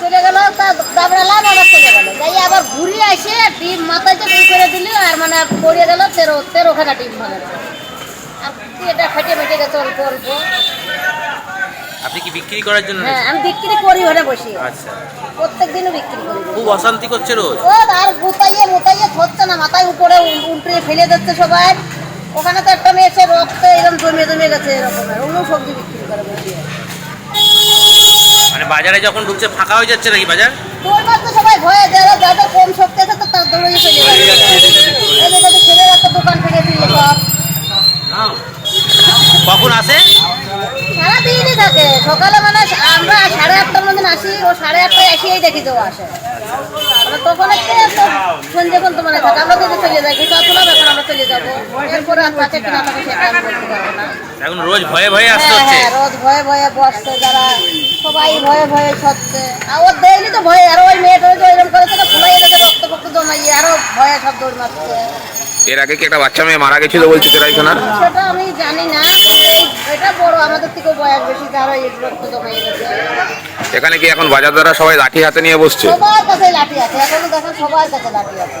চলে গেল, তা দাবড়ালাম আবার চলে গেল। যাই আবার ঘুরে এসে ডিম মাথায় তো বই করে দিল, আর মানে পড়ে গেল তেরো তেরোখানা ডিম ভাঙা আর এটা ফেটে ফেটে গেছে অল্প অল্প। আপনি কি বিক্রি করার জন্য হ্যাঁ আমি বিক্রি করি ওখানে বসে। আচ্ছা। প্রত্যেক দিনও বিক্রি করি। খুব অশান্তি করছে রোজ। ও আর গুতাইয়ে মুতাইয়ে ধরছে না মাথায় উপরে উল- উল্টে ফেলে দিচ্ছে সবাই। ওখানে তো একটা মেয়ে এসে রক্ত এরকম জমে জমে গেছে এরকমের। অন্য সবজি বিক্রি করে বসে। মানে বাজারে যখন ঢুকছে ফাঁকা হয়ে যাচ্ছে নাকি বাজার? দৌড়বার তো সবাই ভয়ে যারা যাদের কম শক্তি আছে তো তার দৌড়ে চলে যাচ্ছে ছেলের একটা দোকান থেকে দিল সব কখন আসে? সারাদিনই থাকে। সকালে মানে আমরা সাড়ে আটটার মধ্যে আসি ও সাড়ে আটটায় এসেই দেখি তো আসে। তখন একটা তো সন্ধ্যে পর্যন্ত মানে থাকে। আমরা যদি চলে যাই গোসা তুলাম এখন আমরা চলে যাব। এরপরে আর থাকে কিনা থাকে সেটা আমি বলতে পারব না। এখন রোজ ভয়ে ভয়ে আসতে হ্যাঁ হচ্ছে। হ্যাঁ রোজ ভয়ে ভয়ে বসছে যারা। সবাই ভয়ে ভয়ে সচ্ছে আর ওর দেয়নি তো ভয়ে আর ওই মেয়েটা ওই যে এরকম করেছে তো ফুলাই গেছে রক্ত ফক্ত জমাইয়ে আরও ভয়ে সব দৌড় মারছে। এর আগে কি একটা বাচ্চা মেয়ে মারা গেছিল বলছে তেরাইখানার সেটা আমি জানি না কিন্তু এই- এটা বড় আমাদের থেকে বয়স বেশি যারা এই রক্ত জমাইয়ে গেছে এখানে কি এখন বাজারদাররা সবাই লাঠি হাতে নিয়ে বসছে? সবার কাছে লাঠি আছে। এখন দেখেন সবার কাছে লাঠি আছে।